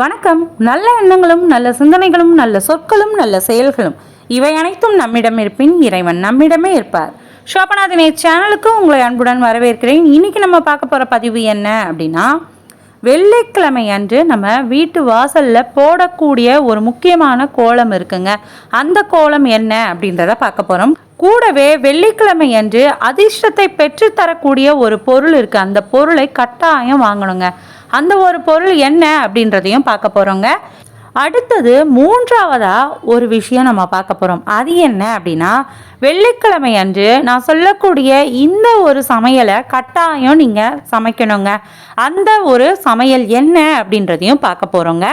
வணக்கம். நல்ல எண்ணங்களும் நல்ல சிந்தனைகளும் நல்ல சொற்களும் நல்ல செயல்களும். இவை அனைத்தும் நம்மிடம் இருப்பின் இறைவன் நம்மிடமே இருப்பார். ஷோபநாதினே சேனலுக்கு உங்களை அன்புடன் வரவேற்கிறேன். இன்றைக்கி நம்ம பார்க்க போகிற பதிவு என்ன அப்படின்னா வெள்ளிக்கிழமை அன்று நம்ம வீட்டு வாசலில் போடக்கூடிய ஒரு முக்கியமான கோலம் இருக்குங்க. அந்த கோலம் என்ன அப்படின்றத பார்க்க போகிறோம் கூடவே வெள்ளிக்கிழமை அன்று அதிர்ஷ்டத்தை பெற்றுத்தரக்கூடிய ஒரு பொருள் இருக்குது அந்த பொருளை கட்டாயம் வாங்கணுங்க. அந்த ஒரு பொருள் என்ன அப்படின்றதையும் பார்க்க போகிறோங்க அடுத்தது மூன்றாவதாக ஒரு விஷயம் நம்ம பார்க்க போகிறோம் அது என்ன அப்படின்னா வெள்ளிக்கிழமை அன்று நான் சொல்லக்கூடிய இந்த ஒரு சமையலை கட்டாயம் நீங்கள் சமைக்கணுங்க. அந்த ஒரு சமையல் என்ன அப்படின்றதையும் பார்க்க போகிறோங்க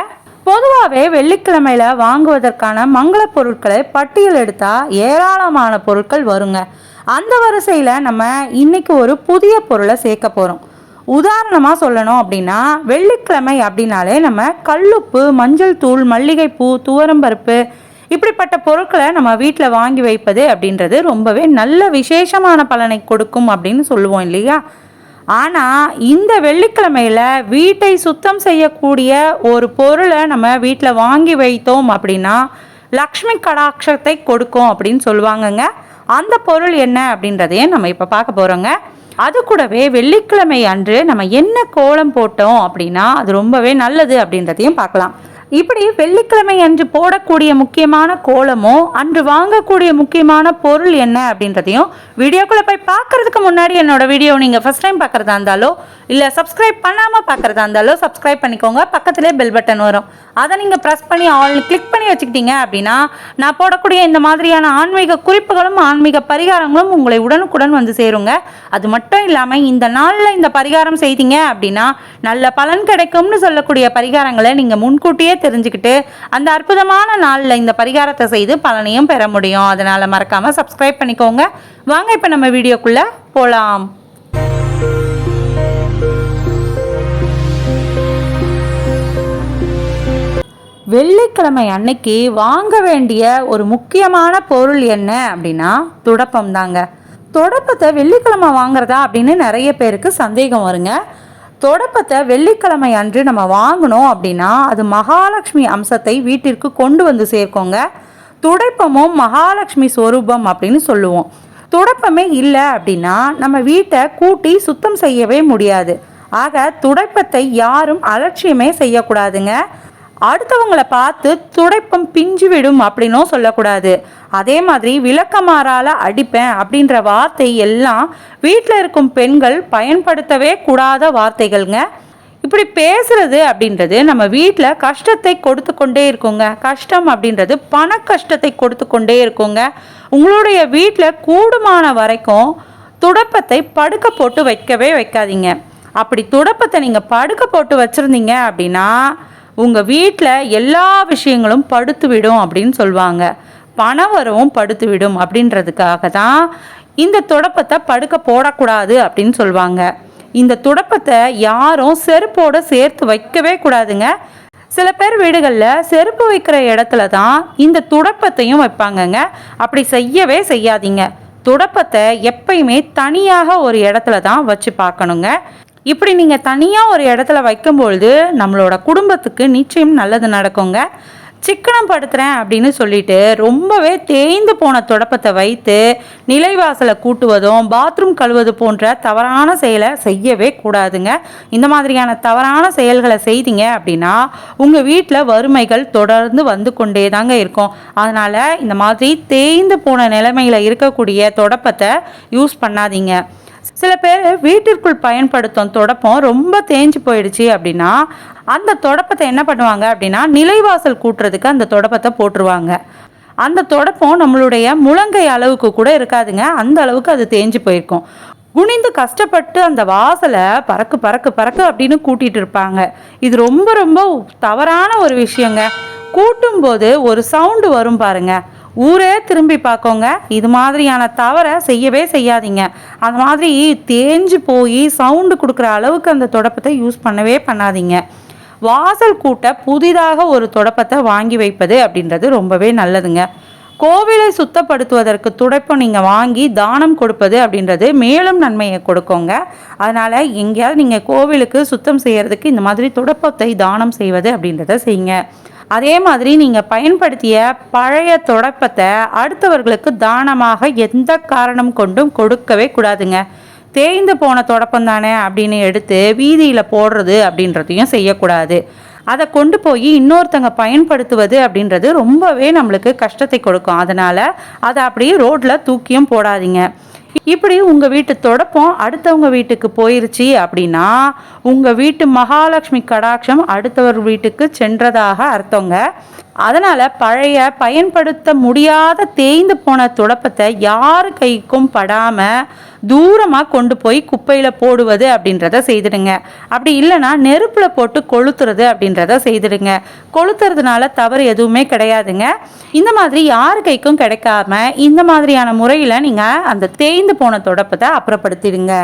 பொதுவாகவே வெள்ளிக்கிழமையில் வாங்குவதற்கான மங்கள பொருட்களை பட்டியல் எடுத்தால் ஏராளமான பொருட்கள் வருங்க. அந்த வரிசையில் நம்ம இன்னைக்கு ஒரு புதிய பொருளை சேர்க்க போகிறோம் உதாரணமாக சொல்லணும் அப்படின்னா வெள்ளிக்கிழமை அப்படின்னாலே நம்ம கல்லுப்பு மஞ்சள் தூள் மல்லிகைப்பூ துவரம்பருப்பு இப்படிப்பட்ட பொருட்களை நம்ம வீட்டில் வாங்கி வைப்பது அப்படின்றது ரொம்பவே நல்ல விசேஷமான பலனை கொடுக்கும் அப்படின்னு சொல்லுவோம் இல்லையா? ஆனால் இந்த வெள்ளிக்கிழமையில் வீட்டை சுத்தம் செய்யக்கூடிய ஒரு பொருளை நம்ம வீட்டில் வாங்கி வைத்தோம் அப்படின்னா லக்ஷ்மி கடாட்சத்தை கொடுக்கும் அப்படின்னு சொல்லுவாங்கங்க. அந்த பொருள் என்ன அப்படின்றதையும் நம்ம இப்போ பார்க்க போகிறோங்க அது கூடவே வெள்ளிக்கிழமை அன்று நம்ம என்ன கோலம் போட்டோம் அப்படின்னா அது ரொம்பவே நல்லது அப்படின்றதையும் பார்க்கலாம். இப்படி வெள்ளிக்கிழமை அன்று போடக்கூடிய முக்கியமான கோலமோ அன்று வாங்கக்கூடிய முக்கியமான பொருள் என்ன அப்படின்றதையும் வீடியோக்குள்ளே போய் பார்க்கறதுக்கு முன்னாடி என்னோட வீடியோ நீங்கள் ஃபஸ்ட் டைம் பார்க்குறதா இருந்தாலோ இல்லை சப்ஸ்கிரைப் பண்ணாமல் பார்க்குறதா இருந்தாலோ சப்ஸ்கிரைப் பண்ணிக்கோங்க. பக்கத்திலே பெல் பட்டன் வரும். அதை நீங்கள் ப்ரெஸ் பண்ணி ஆல் கிளிக் பண்ணி வச்சுக்கிட்டீங்க அப்படின்னா நான் போடக்கூடிய இந்த மாதிரியான ஆன்மீக குறிப்புகளும் ஆன்மீக பரிகாரங்களும் உங்களை உடனுக்குடன் வந்து சேருங்க. அது மட்டும் இல்லாமல் இந்த நாளில் இந்த பரிகாரம் செய்தீங்க அப்படின்னா நல்ல பலன் கிடைக்கும்னு சொல்லக்கூடிய பரிகாரங்களை நீங்கள் முன்கூட்டியே தெரிஞ்சுக்கிட்டு அந்த அற்புதமான நாளில் இந்த பரிகாரத்தை செய்து பலனையும் பெற முடியும். அதனால் மறக்காமல் சப்ஸ்கிரைப் பண்ணிக்கோங்க. வாங்க இப்போ நம்ம வீடியோக்குள்ளே போகலாம் வெள்ளிக்கிழமை அன்னைக்கு வாங்க வேண்டிய ஒரு முக்கியமான பொருள் என்ன அப்படின்னா துடப்பம் தாங்க தொடப்பத்தை வெள்ளிக்கிழமை வாங்குறதா அப்படின்னு நிறைய பேருக்கு சந்தேகம் வருங்க. தொடப்பத்தை வெள்ளிக்கிழமை அன்று நம்ம வாங்கினோம் அப்படின்னா அது மகாலட்சுமி அம்சத்தை வீட்டிற்கு கொண்டு வந்து சேர்க்கோங்க. துடைப்பமும் மகாலட்சுமி ஸ்வரூபம் அப்படின்னு சொல்லுவோம். துடைப்பமே இல்லை அப்படின்னா நம்ம வீட்டை கூட்டி சுத்தம் செய்யவே முடியாது. ஆக துடைப்பத்தை யாரும் அலட்சியமே செய்யக்கூடாதுங்க. அடுத்தவங்களை பார்த்து துடைப்பம் பிஞ்சு விடும் அப்படின்னும் சொல்லக்கூடாது. அதே மாதிரி விளக்கமாறால அடிப்பேன் அப்படின்ற வார்த்தை எல்லாம் வீட்டில் இருக்கும் பெண்கள் பயன்படுத்தவே கூடாத வார்த்தைகள்ங்க. இப்படி பேசுறது அப்படின்றது நம்ம வீட்டில் கஷ்டத்தை கொடுத்து கொண்டே இருக்குங்க. கஷ்டம் அப்படின்றது பண கஷ்டத்தை கொடுத்து கொண்டே இருக்குங்க. உங்களுடைய வீட்டில் கூடுமான வரைக்கும் துடப்பத்தை படுக்க போட்டு வைக்கவே வைக்காதீங்க. அப்படி துடப்பத்தை நீங்கள் படுக்க போட்டு வச்சுருந்தீங்க அப்படின்னா உங்கள் வீட்டில் எல்லா விஷயங்களும் படுத்து விடும் அப்படின்னு சொல்லுவாங்க பணவரவும் படுத்துவிடும் அப்படின்றதுக்காக தான் இந்த துடப்பத்தை படுக்க போடக்கூடாது அப்படின்னு சொல்லுவாங்க இந்த துடப்பத்தை யாரும் செருப்போட சேர்த்து வைக்கவே கூடாதுங்க. சில பேர் வீடுகளில் செருப்பு வைக்கிற இடத்துல தான் இந்த துடப்பத்தையும் வைப்பாங்கங்க. அப்படி செய்யவே செய்யாதீங்க. துடப்பத்தை எப்பயுமே தனியாக ஒரு இடத்துல தான் வச்சு பார்க்கணுங்க. இப்படி நீங்கள் தனியாக ஒரு இடத்துல வைக்கும்பொழுது நம்மளோட குடும்பத்துக்கு நிச்சயம் நல்லது நடக்குங்க. சிக்கனம் படுத்துகிறேன் அப்படின்னு சொல்லிட்டு ரொம்பவே தேய்ந்து போன தொடப்பத்தை வைத்து நிலைவாசலை கூட்டுவதும் பாத்ரூம் கழுவது போன்ற தவறான செயலை செய்யவே கூடாதுங்க. இந்த மாதிரியான தவறான செயல்களை செய்தீங்க அப்படின்னா உங்கள் வீட்டில் வறுமைகள் தொடர்ந்து வந்து கொண்டே தாங்க இருக்கும். அதனால் இந்த மாதிரி தேய்ந்து போன நிலைமையில் இருக்கக்கூடிய தொடப்பத்தை யூஸ் பண்ணாதீங்க. சில பேர் வீட்டிற்குள் பயன்படுத்தும் தொடப்பம் ரொம்ப தேஞ்சு போயிடுச்சு அப்படின்னா அந்த தொடப்பத்தை என்ன பண்ணுவாங்க அப்படின்னா நிலைவாசல் கூட்டுறதுக்கு அந்த தொடப்பத்தை போட்டுருவாங்க. அந்த தொடப்பம் நம்மளுடைய முழங்கை அளவுக்கு கூட இருக்காதுங்க. அந்த அளவுக்கு அது தேஞ்சு போயிருக்கும். குனிந்து கஷ்டப்பட்டு அந்த வாசலை பறக்கு பறக்கு பறக்கு அப்படின்னு கூட்டிகிட்டு இருப்பாங்க. இது ரொம்ப ரொம்ப தவறான ஒரு விஷயங்க. கூட்டும்போது ஒரு சவுண்டு வரும் பாருங்கள் ஊரே திரும்பி பார்க்கோங்க. இது மாதிரியான தவறை செய்யவே செய்யாதீங்க. அந்த மாதிரி தேஞ்சு போய் சவுண்டு கொடுக்குற அளவுக்கு அந்த தொடப்பத்தை யூஸ் பண்ணவே பண்ணாதீங்க. வாசல் கூட்ட புதிதாக ஒரு தொடப்பத்தை வாங்கி வைப்பது அப்படின்றது ரொம்பவே நல்லதுங்க. கோவிலை சுத்தப்படுத்துவதற்கு துடைப்பம் நீங்கள் வாங்கி தானம் கொடுப்பது அப்படின்றது மேலும் நன்மையை கொடுக்கோங்க. அதனால் எங்கேயாவது நீங்கள் கோவிலுக்கு சுத்தம் செய்கிறதுக்கு இந்த மாதிரி துடைப்பத்தை தானம் செய்வது அப்படின்றத செய்யுங்க. அதே மாதிரி நீங்கள் பயன்படுத்திய பழைய தொடப்பத்தை அடுத்தவர்களுக்கு தானமாக எந்த காரணம் கொண்டும் கொடுக்கவே கூடாதுங்க. தேய்ந்து போன தொடப்பம் தானே அப்படின்னு எடுத்து வீதியில் போடுறது அப்படின்றதையும் செய்யக்கூடாது. அதை கொண்டு போய் இன்னொருத்தங்க பயன்படுத்துவது அப்படின்றது ரொம்பவே நம்மளுக்கு கஷ்டத்தை கொடுக்கும். அதனால் அதை அப்படியே ரோட்டில் தூக்கியும் போடாதீங்க. இப்படி உங்கள் வீட்டு தொடப்பம் அடுத்தவங்க வீட்டுக்கு போயிருச்சு அப்படின்னா உங்கள் வீட்டு மகாலட்சுமி கடாட்சம் அடுத்தவர் வீட்டுக்கு சென்றதாக அர்த்தங்க. அதனால் பழைய பயன்படுத்த முடியாத தேய்ந்து போன துடப்பத்தை யார் கைக்கும் படாமல் தூரமாக கொண்டு போய் குப்பையில் போடுவது அப்படின்றத செய்திடுங்க. அப்படி இல்லைன்னா நெருப்பில் போட்டு கொளுத்துறது அப்படின்றத செய்திடுங்க. கொளுத்துறதுனால தவறு எதுவுமே கிடையாதுங்க. இந்த மாதிரி யார் கைக்கும் கிடைக்காம இந்த மாதிரியான முறையில் நீங்கள் அந்த தேய்ந்து போன தொடப்பத்தை அப்புறப்படுத்திடுங்க.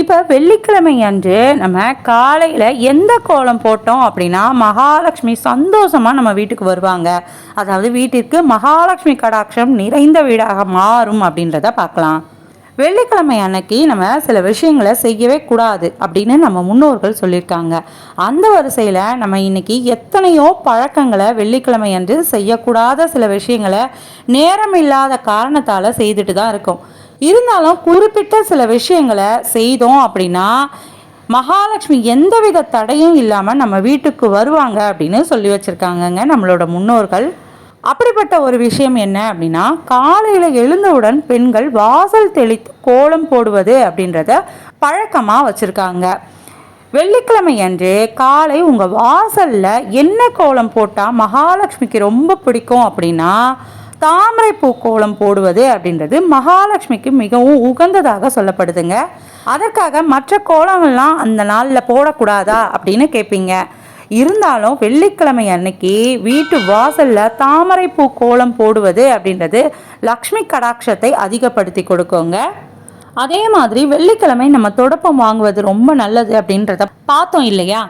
இப்போ வெள்ளிக்கிழமை அன்று நம்ம காலையில் எந்த கோலம் போட்டோம் அப்படின்னா மகாலட்சுமி சந்தோஷமாக நம்ம வீட்டுக்கு வருவாங்க. அதாவது வீட்டிற்கு மகாலட்சுமி கடாட்சம் நிறைந்த வீடாக மாறும் அப்படின்றத பார்க்கலாம். வெள்ளிக்கிழமை அன்னைக்கு நம்ம சில விஷயங்களை செய்யவே கூடாது அப்படின்னு நம்ம முன்னோர்கள் சொல்லியிருக்காங்க. அந்த வரிசையில் நம்ம இன்னைக்கு எத்தனையோ பழக்கங்களை வெள்ளிக்கிழமை அன்று செய்யக்கூடாத சில விஷயங்களை நேரம் இல்லாத காரணத்தால் செய்துட்டு தான் இருக்கோம். இருந்தாலும் குறிப்பிட்ட சில விஷயங்களை செய்தோம் அப்படின்னா மகாலட்சுமி எந்தவித தடையும் இல்லாமல் நம்ம வீட்டுக்கு வருவாங்க அப்படின்னு சொல்லி வச்சுருக்காங்கங்க நம்மளோட முன்னோர்கள். அப்படிப்பட்ட ஒரு விஷயம் என்ன அப்படின்னா காலையில் எழுந்தவுடன் பெண்கள் வாசல் தெளித்து கோலம் போடுவது அப்படின்றத பழக்கமாக வச்சுருக்காங்க. வெள்ளிக்கிழமை அன்று காலை உங்கள் வாசலில் என்ன கோலம் போட்டால் மகாலட்சுமிக்கு ரொம்ப பிடிக்கும் அப்படின்னா தாமரை பூக்கோளம் போடுவது அப்படின்றது மகாலட்சுமிக்கு மிகவும் உகந்ததாக சொல்லப்படுதுங்க. அதற்காக மற்ற கோலங்கள்லாம் அந்த நாளில் போடக்கூடாதா அப்படின்னு கேட்பீங்க இருந்தாலும் வெள்ளிக்கிழமை அன்னைக்கு வீட்டு வாசலில் தாமரை பூ கோலம் போடுவது அப்படின்றது லக்ஷ்மி கடாட்சத்தை அதிகப்படுத்தி கொடுக்குங்க. அதே மாதிரி வெள்ளிக்கிழமை நம்ம தொடப்பம் வாங்குவது ரொம்ப நல்லது அப்படின்றத பார்த்தோம் இல்லையா?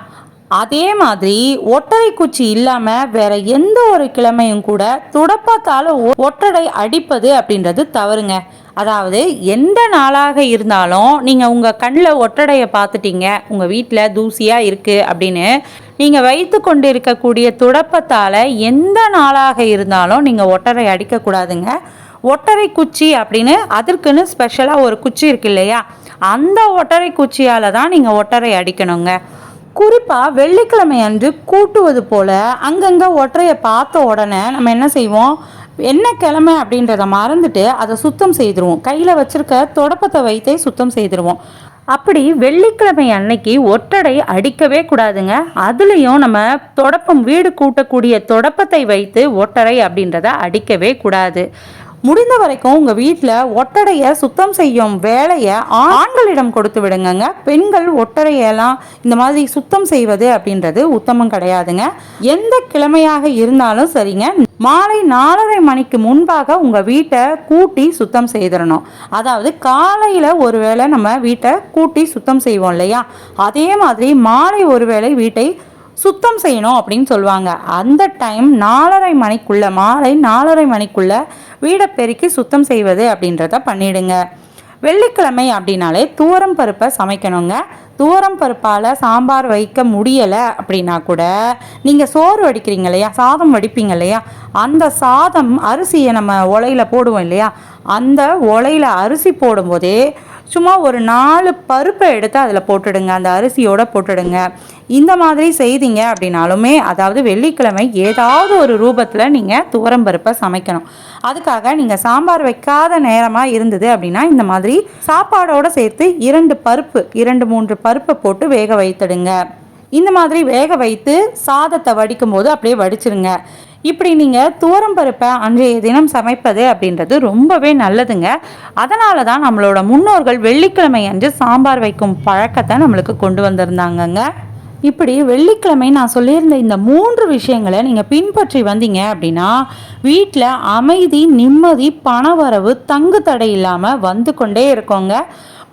அதே மாதிரி ஒட்டடை குச்சி இல்லாமல் வேற எந்த ஒரு கிழமையும் கூட துடப்பத்தால் ஒட்டடை அடிப்பது அப்படின்றது தவறுங்க. அதாவது எந்த நாளாக இருந்தாலும் நீங்கள் உங்கள் கண்ணில் ஒட்டடையை பார்த்துட்டீங்க உங்கள் வீட்டில் தூசியாக இருக்குது அப்படின்னு நீங்கள் வைத்து கொண்டு இருக்கக்கூடிய துடப்பத்தால் எந்த நாளாக இருந்தாலும் நீங்கள் ஒட்டடை அடிக்கக்கூடாதுங்க ஒட்டரை குச்சி அப்படின்னு அதற்குன்னு ஸ்பெஷலாக ஒரு குச்சி இருக்கு இல்லையா? அந்த ஒட்டரை குச்சியால் தான் நீங்கள் ஒட்டரை அடிக்கணுங்க. குறிப்பாக வெள்ளிக்கிழமை அன்று கூட்டுவது போல் அங்கங்கே ஒற்றையை பார்த்த உடனே நம்ம என்ன செய்வோம்? என்ன கிழமை அப்படின்றத மறந்துட்டு அதை சுத்தம் செய்திருவோம். கையில் வச்சுருக்க தொடப்பத்தை வைத்தே சுத்தம் செய்திருவோம். அப்படி வெள்ளிக்கிழமை அன்னைக்கு ஒற்றடை அடிக்கவே கூடாதுங்க. அதுலேயும் நம்ம தொடப்பம் வீடு கூட்டக்கூடிய தொடப்பத்தை வைத்து ஒட்டடை அப்படின்றத அடிக்கவே கூடாது. முடிந்த வரைக்கும் உங்கள் வீட்டில் ஒட்டடையை சுத்தம் செய்யும் வேலையை ஆண்களிடம் கொடுத்து விடுங்கங்க. பெண்கள் ஒட்டடையெல்லாம் இந்த மாதிரி சுத்தம் செய்வது அப்படின்றது உத்தமம் கிடையாதுங்க. எந்த கிழமையாக இருந்தாலும் சரிங்க. மாலை நாலரை மணிக்கு முன்பாக உங்கள் வீட்டை கூட்டி சுத்தம் செய்திடணும். அதாவது காலையில் ஒருவேளை நம்ம வீட்டை கூட்டி சுத்தம் செய்வோம் இல்லையா? அதே மாதிரி மாலை ஒருவேளை வீட்டை சுத்தம் செய்யணும் அப்படின்னு சொல்லுவாங்க. அந்த டைம் நாலரை மணிக்குள்ள மாலை நாலரை மணிக்குள்ள வீடை பெருக்கி சுத்தம் செய்வது அப்படின்றத பண்ணிடுங்க. வெள்ளிக்கிழமை அப்படின்னாலே தூரம் பருப்பை சமைக்கணுங்க. தூரம் பருப்பால் சாம்பார் வைக்க முடியலை அப்படின்னா கூட நீங்கள் சோறு வடிக்கிறீங்க இல்லையா? சாதம் வடிப்பீங்க இல்லையா? அந்த சாதம் அரிசியை நம்ம ஒலையில் போடுவோம் இல்லையா? அந்த ஒலையில் அரிசி போடும்போதே சும்மா ஒரு நாலு பருப்பை எடுத்து அதில் போட்டுடுங்க அந்த அரிசியோடு போட்டுடுங்க. இந்த மாதிரி செய்தீங்க அப்படின்னாலுமே அதாவது வெள்ளிக்கிழமை ஏதாவது ஒரு ரூபத்தில் நீங்கள் துவரம் பருப்பை சமைக்கணும். அதுக்காக நீங்கள் சாம்பார் வைக்காத நேரமாக இருந்தது அப்படின்னா இந்த மாதிரி சாப்பாடோடு சேர்த்து இரண்டு பருப்பு இரண்டு மூன்று பருப்பை போட்டு வேக வைத்துடுங்க. இந்த மாதிரி வேக வைத்து சாதத்தை வடிக்கும் போது அப்படியே வடிச்சிருங்க. இப்படி நீங்கள் துவரம் பருப்பை அன்றைய தினம் சமைப்பது அப்படின்றது ரொம்பவே நல்லதுங்க. அதனால தான் நம்மளோட முன்னோர்கள் வெள்ளிக்கிழமை அன்று சாம்பார் வைக்கும் பழக்கத்தை நம்மளுக்கு கொண்டு வந்திருந்தாங்கங்க. இப்படி வெள்ளிக்கிழமை நான் சொல்லியிருந்த இந்த மூன்று விஷயங்களை நீங்கள் பின்பற்றி வந்தீங்க அப்படின்னா வீட்டில் அமைதி நிம்மதி பணவரவு தங்கு தடை இல்லாமல் வந்து கொண்டே இருக்கோங்க.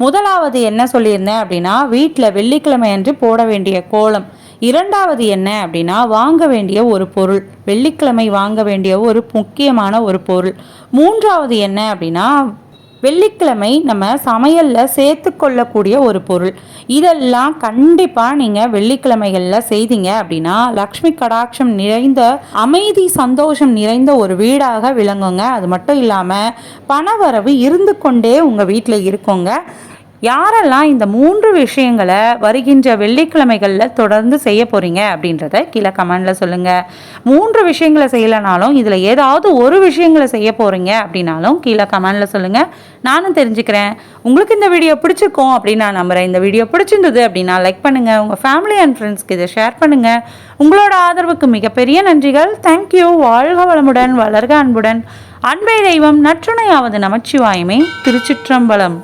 முதலாவது என்ன சொல்லியிருந்தேன் அப்படின்னா வீட்டில் வெள்ளிக்கிழமை அன்று போட வேண்டிய கோலம். இரண்டாவது என்ன அப்படின்னா வாங்க வேண்டிய ஒரு பொருள். வெள்ளிக்கிழமை வாங்க வேண்டிய ஒரு முக்கியமான ஒரு பொருள். மூன்றாவது என்ன அப்படின்னா வெள்ளிக்கிழமை நம்ம சமையலில் சேர்த்து கொள்ளக்கூடிய ஒரு பொருள். இதெல்லாம் கண்டிப்பாக நீங்கள் வெள்ளிக்கிழமைகளில் செய்தீங்க அப்படின்னா லக்ஷ்மி கடாட்சம் நிறைந்த அமைதி சந்தோஷம் நிறைந்த ஒரு வீடாக விளங்குங்க. அது மட்டும் இல்லாமல் பணவரவு இருந்து கொண்டே உங்கள் வீட்டில் இருக்குங்க. யாரெல்லாம் இந்த மூன்று விஷயங்களை வருகின்ற வெள்ளிக்கிழமைகளில் தொடர்ந்து செய்ய போகிறீங்க அப்படின்றத கீழே கமெண்டில் சொல்லுங்கள் மூன்று விஷயங்களை செய்யலைனாலும் இதில் ஏதாவது ஒரு விஷயங்களை செய்ய போகிறீங்க அப்படின்னாலும் கீழே கமெண்டில் சொல்லுங்கள் நானும் தெரிஞ்சுக்கிறேன். உங்களுக்கு இந்த வீடியோ பிடிச்சிருக்கோம் அப்படின்னு நான் நம்புகிறேன் இந்த வீடியோ பிடிச்சிருந்தது அப்படின்னா லைக் பண்ணுங்கள் உங்கள் ஃபேமிலி அண்ட் ஃப்ரெண்ட்ஸ்க்கு இதை ஷேர் பண்ணுங்கள் உங்களோட ஆதரவுக்கு மிகப்பெரிய நன்றிகள். தேங்க்யூ வாழ்க வளமுடன் வளர்க அன்புடன். அன்பை தெய்வம் நற்றுணையாவது நமச்சிவாயமே. திருச்சிற்றம்பலம்.